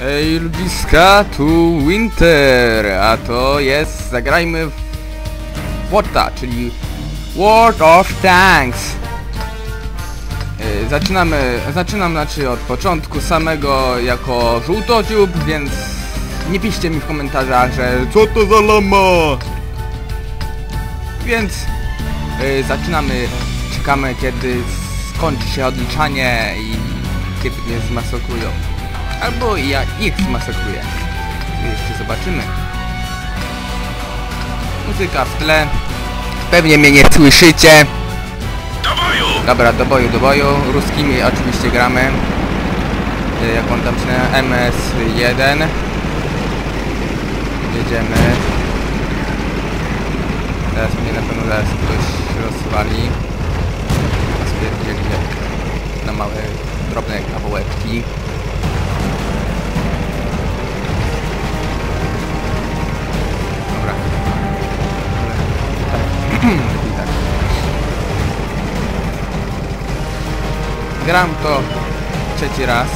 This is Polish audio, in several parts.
Ej ludziska, tu Winter, a to jest, zagrajmy w WOTA, czyli World of Tanks. Ej, Zaczynamy, zaczynam znaczy od początku samego jako żółtodziób, więc nie piszcie mi w komentarzach, że co to za lama. Więc y, zaczynamy, czekamy kiedy skończy się odliczanie i kiedy mnie zmasakrują. Albo ja ich zmasakruję. Jeszcze zobaczymy. Muzyka w tle. Pewnie mnie nie słyszycie. Do boju! Dobra, do boju, do boju. Ruskimi oczywiście gramy. Y, Jak on tam się nazywa? MS1. Jedziemy. Teraz mnie na pewno zaraz ktoś rozwali. A Stwierdzili jak na małe, drobne kawałeczki. Gram to trzeci raz.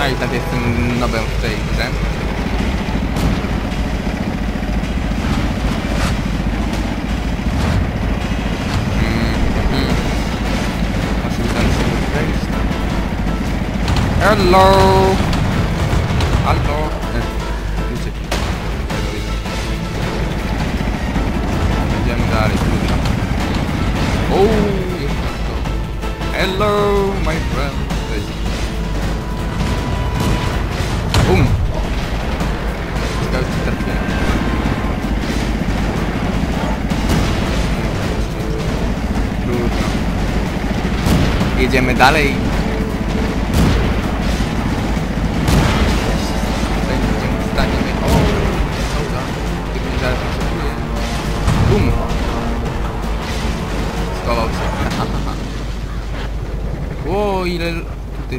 A i tak jestem nowym w tej grze. Wejść. Hello! Oh, jest tak to. Hello, my friend. Cześć. Bum. Ciekawe, czy trafiłem. Trudno. Jedziemy dalej.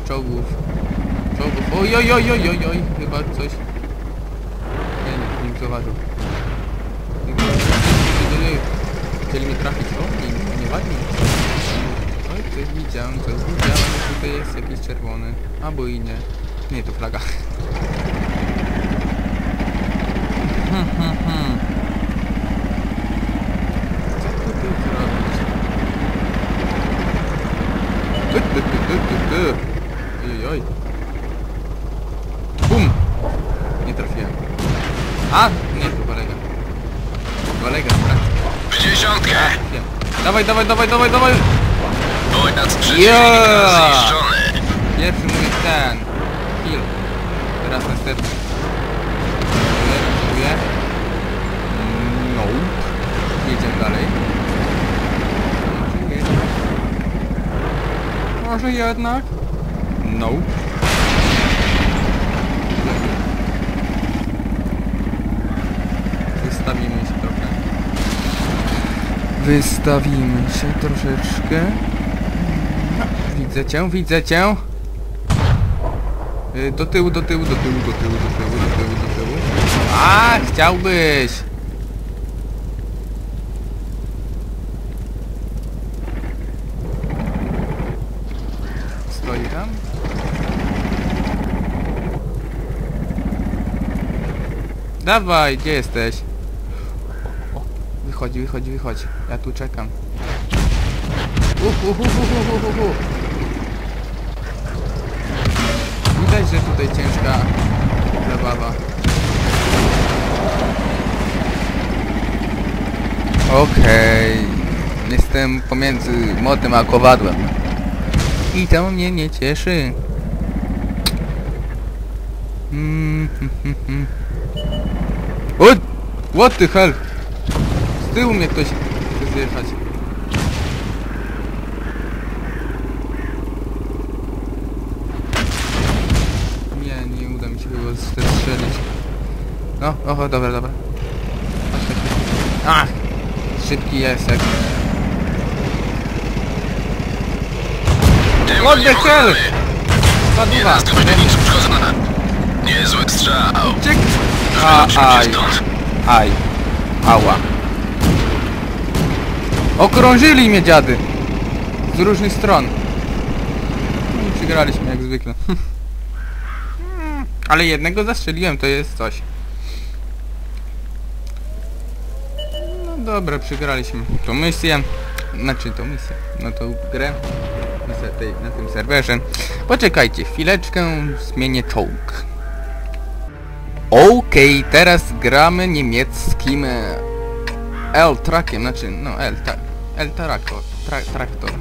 Czołgów. Czołgów. Oj, oj, oj, oj, oj, oj. Chyba coś. Nie, nie, nie zauważył. Chcieli mnie trafić. O, nie, nie ładnie. Oj, coś widziałem, coś widziałem. Tutaj jest jakiś czerwony. Albo i nie. Nie, to flaga. Hmm, hmm, hmm. Co tu zrobić? Oj. Bum! Nie trafiłem. A! Nie, to kolega. Kolega. W dziesiątkę! Dawaj, dawaj, dawaj, dawaj, dawaj! Pojazd przeciwnika Yeah! zniszczony! Pierwszy mój ten. Kill. Teraz następny. Dziękuję. No. Jedziemy dalej. Może jednak? No. Wystawimy się trochę. Wystawimy się troszeczkę. Widzę cię, widzę cię. Y, Do tyłu, do tyłu, do tyłu, do tyłu, do tyłu, do tyłu, do tyłu. A, chciałbyś! Stoi tam? Dawaj, gdzie jesteś? O, wychodzi, wychodzi, wychodzi. Ja tu czekam. Uh, uh, uh, uh, uh, uh, uh. Widać, że tutaj ciężka zabawa. Okej. Jestem pomiędzy motem a kowadłem. I to mnie nie cieszy. Mm, hmm, hmm, hmm. What? What the hell? Z tyłu mnie ktoś chce zjechać. Nie, nie uda mi się chyba strzelić. No, oho, dobra, dobra. Ach! Szybki jest jak... What the hell? pokonamy. Zaduwa! Jedna z będzie nic uszkodzona. Niezły strzał. Ciek! A, aj, aj. Ała. Okrążyli mnie dziady. Z różnych stron. przegraliśmy jak zwykle. Ale jednego zastrzeliłem, to jest coś. No dobra, przegraliśmy tą misję. Znaczy tą misję, no tą grę na, tej, na tym serwerze. Poczekajcie chwileczkę, zmienię czołg. Okej, teraz gramy niemieckim e, L-Trackiem, znaczy, no L, tak, L-Traktor, tra traktor.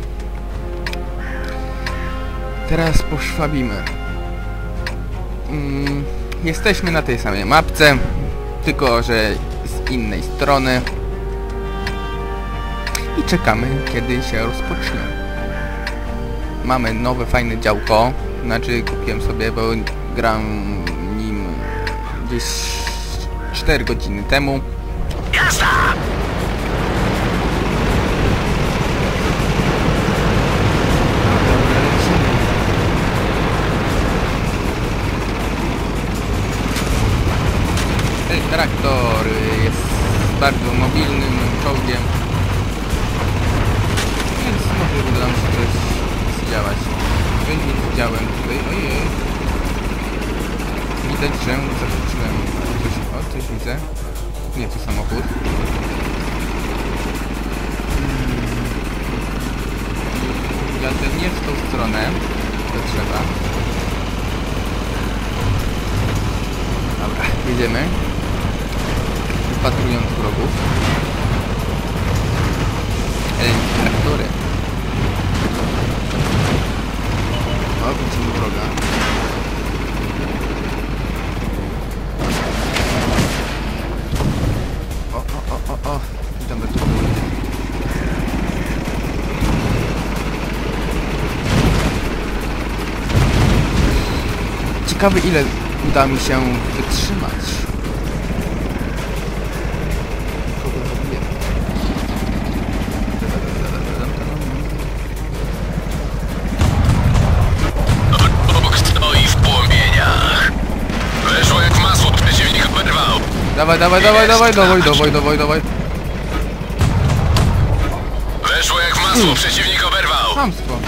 Teraz poszwabimy. Mm, jesteśmy na tej samej mapce, tylko że z innej strony. I czekamy, kiedy się rozpocznie. Mamy nowe, fajne działko. Znaczy, kupiłem sobie, bo gram gdzieś 4 godziny temu. Jazda! Traktor jest bardzo mobilnym czołgiem. Więc może uda nam się coś zdziałać. Nie widziałem tutaj. Ojej. Widać, że zaskoczyłem. Coś, o, coś widzę. Nie, to samochód. Mm. Jadę nie w tą stronę. To trzeba. Dobra, jedziemy. Wypatrując wrogów. Traktory. O, widzimy wroga. O, o, o, o. Witam bardzo. Ciekawy ile uda mi się wytrzymać. Dawaj, dawaj, dawaj, dawaj, dawaj, dawaj, dawaj, dawaj. Weszło jak masło, przeciwnik oberwał. Chamstwo.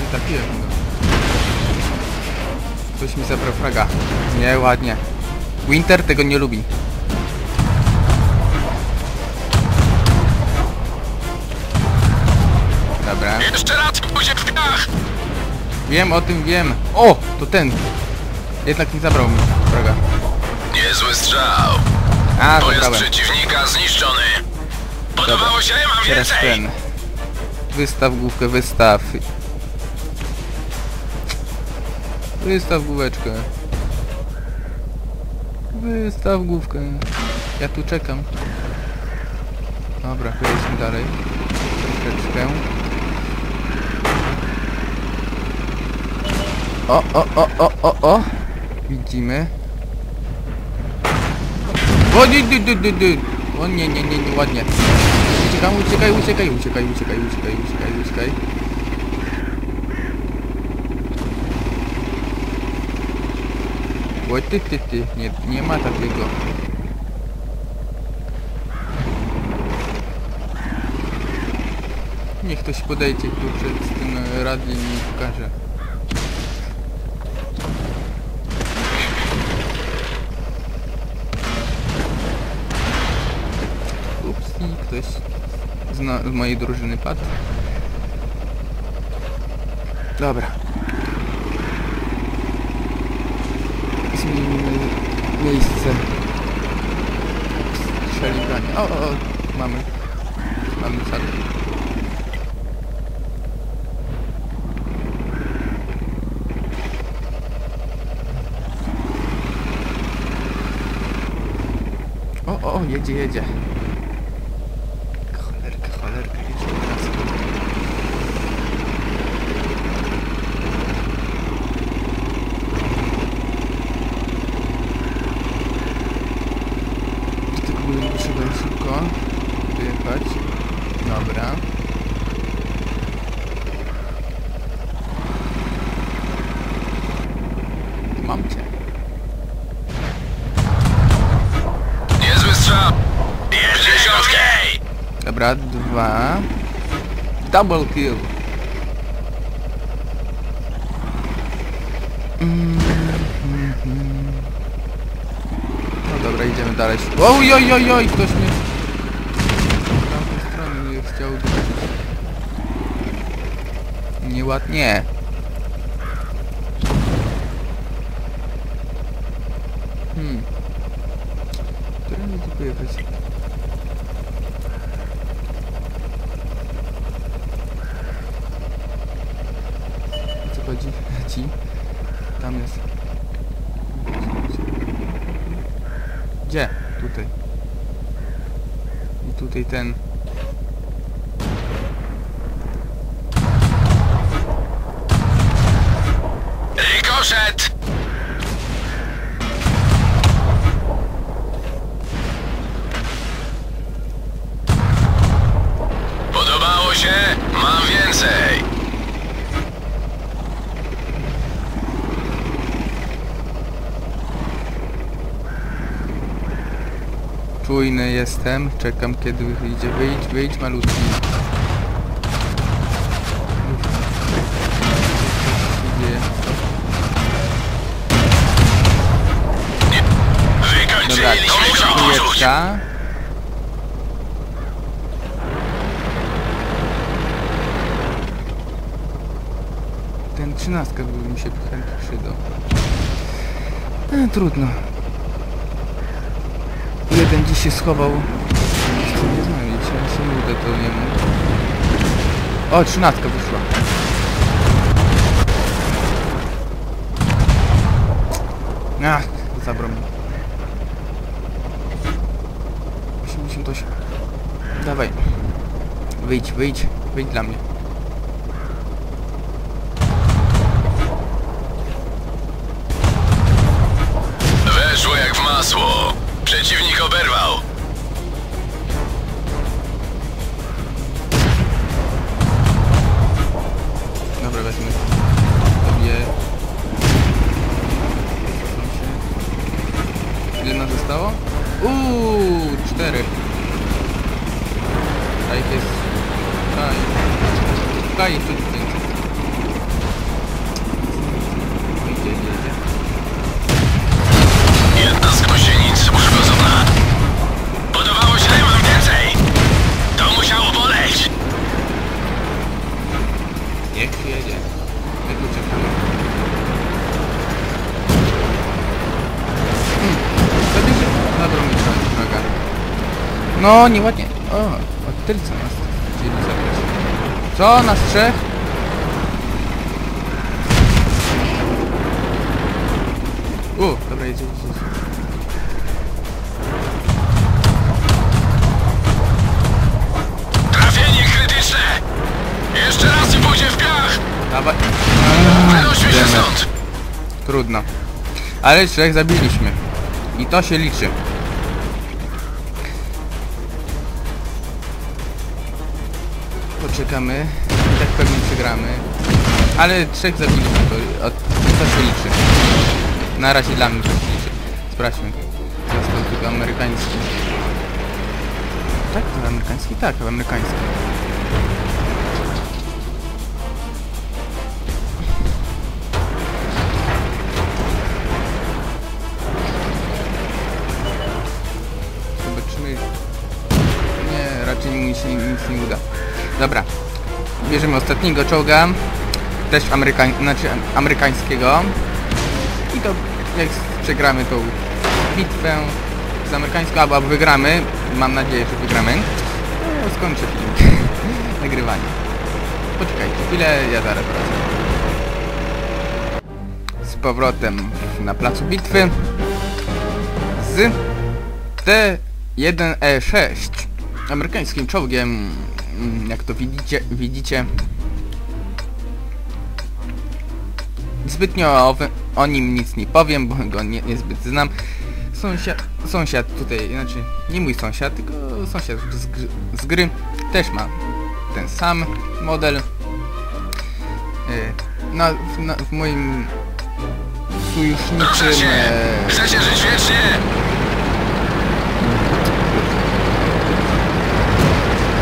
Nie tak jest. no. Ktoś mi zabrał fraga. Nie, ładnie. Winter tego nie lubi. Dobra. Jeszcze raz pójdzie w piach. Wiem o tym, wiem. O! To ten. Jednak nie zabrał mi fraga. Niezły strzał. A, Pojazd przeciwnika zniszczony. Podobało się, mam Teraz więcej. ten. Wystaw główkę, wystaw. Wystaw główeczkę. Wystaw główkę. Ja tu czekam. Dobra, przejdźmy dalej. Troszeczkę. O, o, o, o, o, o. Widzimy. O, nie, nie, nie, nie, nie. O nie, nie, nie, nie, ładnie. Uciekam, uciekaj, uciekaj, uciekaj, uciekaj, uciekaj, uciekaj, uciekaj. Oj, ty, ty, ty, nie, nie ma takiego. Niech ktoś podejdzie tu przed tym e, radiem ktoś z, z mojej drużyny padł. Dobra. Zmienimy miejsce strzeliwania. O, o, o, mamy. Mamy. O, o, o, jedzie, jedzie. сюда шука, перекать, добра. Mam cię. Niezły strzał! Jest dziesiątkę! Dobra, dwa. Double kill. Mm. Dalej. Oj, oj, oj, oj, ktoś mnie... Z tamtej strony mnie chciał uderzyć. Nieładnie. Hmm. Którędy tu pojechać? O co chodzi? Ci? Tam jest. Gdzie? Tutaj. I tutaj ten. Rikoszet! Czujny jestem. Czekam kiedy wyjdzie. Wyjdź, wyjdź malutki. Dobra, trójeczka. Ten trzynastka by mi się chętnie przydał. E, trudno. Jeden się schował. Nie znaleźć, ja się nie uda to niemu. O, trzynastka wyszła. Ach, zabrał mi. 88. Dawaj. Wyjdź, wyjdź. Wyjdź dla mnie. No, nieładnie. O, od tylca nas chcieli zabrać. Co? Nas trzech? U, dobra, jedzie. Trafienie krytyczne! Jeszcze raz i pójdzie w piach! Dawaj. Wynośmy się stąd! Trudno. Ale trzech zabiliśmy. I to się liczy. Poczekamy. I tak pewnie przegramy. Ale trzech zabiliśmy, to, to się liczy. Na razie dla mnie to się liczy. Sprawdźmy. Tylko amerykański. Tak, to amerykański? Tak, amerykański. Zobaczymy. Nie, raczej mi się nic nie uda. Dobra. Bierzemy ostatniego czołga. Też amerykań... znaczy amerykańskiego. I to jak przegramy tą bitwę z amerykańską, albo wygramy, mam nadzieję, że wygramy, to skończę film. Nagrywanie. Poczekajcie chwilę, ja zaraz wracam. Z powrotem na placu bitwy z T1E6 amerykańskim czołgiem jak to widzicie widzicie zbytnio o, o nim nic nie powiem bo go nie, niezbyt znam sąsiad, sąsiad tutaj znaczy nie mój sąsiad tylko sąsiad z, z gry też ma ten sam model Y, na, w, na, w moim sojuszniczym Proszę cię! e, Chcecie żyć wiecznie?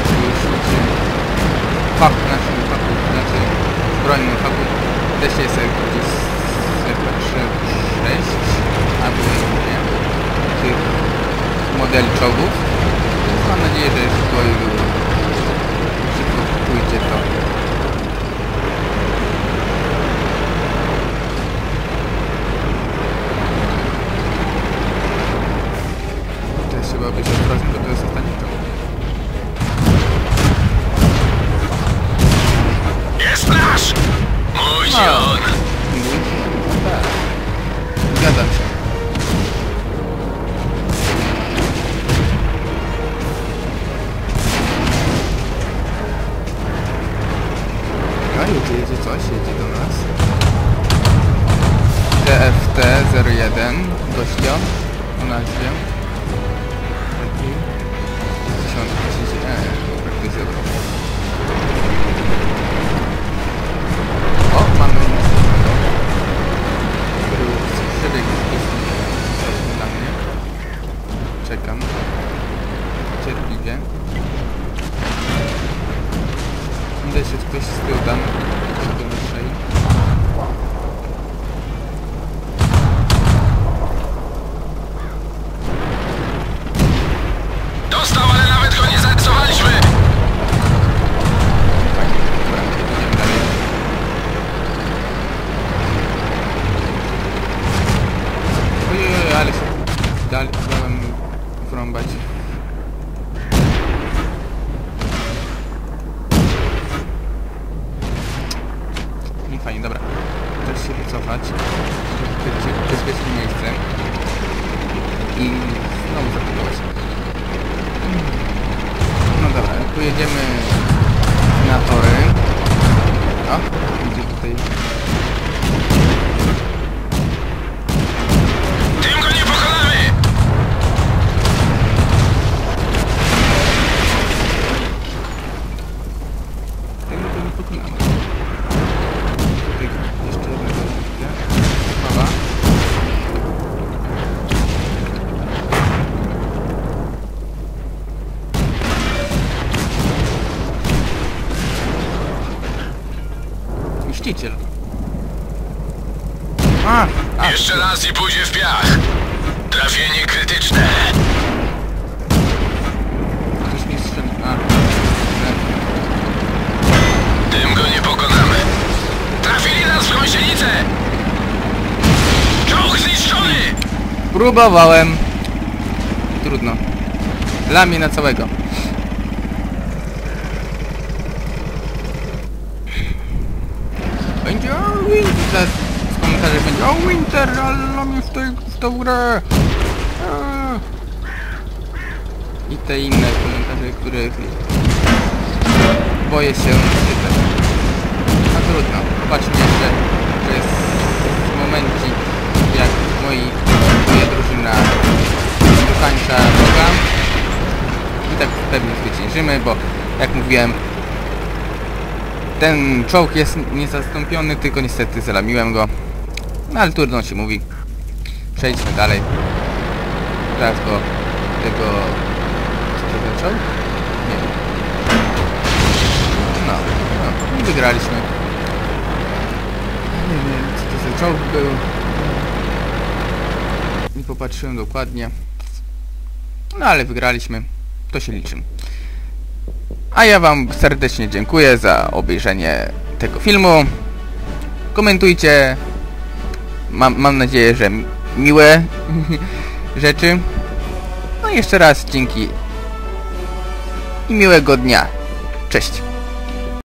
sojuszniczym fachu, naszym fachu, znaczy zbrojnym fachu też jest jak gdzieś z Patrzę 6 albo nie tych modeli czołgów. Więc mam nadzieję, że szybko, szybko pójdzie to. Też trzeba być ostrożny, bo to jest Jest nasz! Mój No. zion! Tak. Zgadzam się. No już jedzie coś, jedzie do nas. TFT-01 gościo o nazwie. 10 тисяч даних. Bezpie- Bezpieczne miejsce. I znowu zaatakować. No dobra, pojedziemy na tory. O, idzie tutaj. Mściciel. A, a, Jeszcze raz i pójdzie w piach! Trafienie krytyczne! ktoś mnie strzelił. A. Tym go nie pokonamy! Trafili nas w gąsienicę! Czołg zniszczony! Próbowałem. Trudno. Dla mnie na całego. Będzie o, Winter. W komentarzach będzie o Winter, ale mnie w, tej, w tą grę. I te inne komentarze, których boję się czytać. A trudno. Zobaczmy jeszcze, że jest momencik, jak moi, moja drużyna dokańcza droga. I tak pewnie zwyciężymy, bo jak mówiłem, ten czołg jest niezastąpiony, tylko niestety zalamiłem go. No ale trudno się mówi. Przejdźmy dalej. Teraz go tego... Co to czołg? Nie. No, no i wygraliśmy. Nie wiem, co to za czołg był. Nie popatrzyłem dokładnie. No ale wygraliśmy. To się liczy. A ja wam serdecznie dziękuję za obejrzenie tego filmu. Komentujcie. Mam, mam nadzieję, że miłe rzeczy. No i jeszcze raz dzięki i miłego dnia. Cześć.